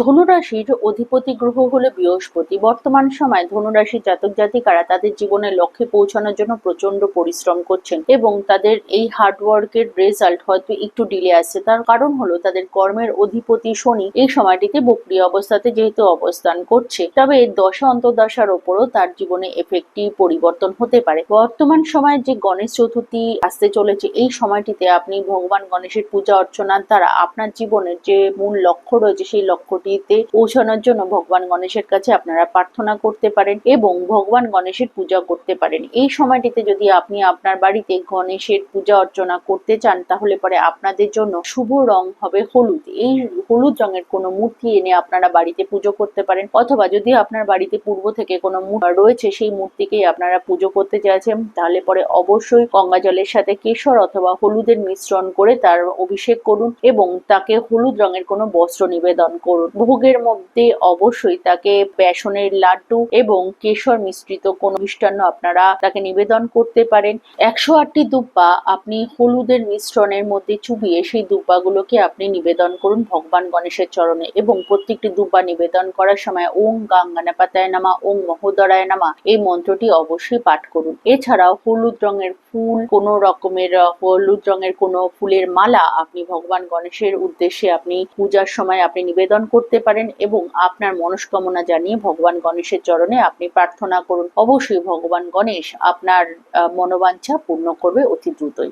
ধনুরাশির অধিপতি গ্রহ হলো বৃহস্পতি, বর্তমান সময় ধনুরাশির জাতক জাতিকারা তাদের জীবনের লক্ষ্যে পৌঁছানোর জন্য প্রচণ্ড পরিশ্রম করছেন এবং তাদের এই হার্ডওয়ার্কের রেজাল্ট হয়তো একটু ডিলে আসছে তার কারণ হলো তাদের কর্মের অধিপতি শনি এই সময়টিতে বক্রি অবস্থাতে যেহেতু অবস্থান করছে, তবে এর দশা অন্তর্দশার ওপরও তার জীবনে এফেক্টটি পরিবর্তন হতে পারে। বর্তমান সময়ে যে গণেশ চতুর্থী আসতে চলেছে, এই সময়টিতে আপনি ভগবান গণেশের পূজা অর্চনার দ্বারা আপনার জীবনের যে মূল লক্ষ্য রয়েছে, সেই লক্ষ্যটিতে পৌঁছানোর জন্য ভগবান গণেশের কাছে আপনারা প্রার্থনা করতে পারেন এবং ভগবান গণেশের পূজা করতে পারেন। এই সময়টিতে যদি আপনি আপনার বাড়িতে গণেশের পূজা অর্চনা করতে চান, তাহলে পরে আপনাদের জন্য শুভ রং হবে হলুদ। এই হলুদ রঙের কোনো মূর্তি এনে আপনারা বাড়িতে পুজো করতে পারেন অথবা যদি আপনার বাড়িতে পূর্ব থেকে কোনো রয়েছে, সেই মূর্তিকেই আপনারা পুজো করতে চাইছেন, তাহলে পরে অবশ্যই গঙ্গা জলের সাথে কেশর অথবা হলুদের মিশ্রণ করে তার অভিষেক করুন এবং তাকে হলুদ রঙের কোনো বস্ত্র নিবেদন করুন। ভোগের মধ্যে অবশ্যই তাকে বেসনের লাড্ডু এবং কেশর মিশ্রিত কোনো মিষ্টান্ন আপনারা তাকে নিবেদন করতে পারেন। একশো আটটি দুব্বা আপনি হলুদের মিশ্রণের মধ্যে চুবিয়ে সেই দুব্বাগুলোকে আপনি নিবেদন করুন ভগবান গণেশের চরণে এবং প্রত্যেকটি দুব্বা নিবেদন করার সময় ওং গাঙ্গানাপাতায় নামা, ওং মহোদরায় নামা এই মন্ত্রটি অবশ্যই পাঠ করুন। এছাড়াও হলুদ রঙের ফুল, কোনো রকমের হলুদ রঙের কোনো ফুলের মালা আপনি ভগবান গণেশের উদ্দেশ্যে আপনি পূজার সময় আপনি নিবেদন করতে পারেন এবং আপনার মনস্কামনা জানিয়ে ভগবান গণেশের চরণে আপনি প্রার্থনা করুন। অবশ্যই ভগবান গণেশ আপনার মনোবাঞ্ছা পূর্ণ করবে অতি দ্রুতই।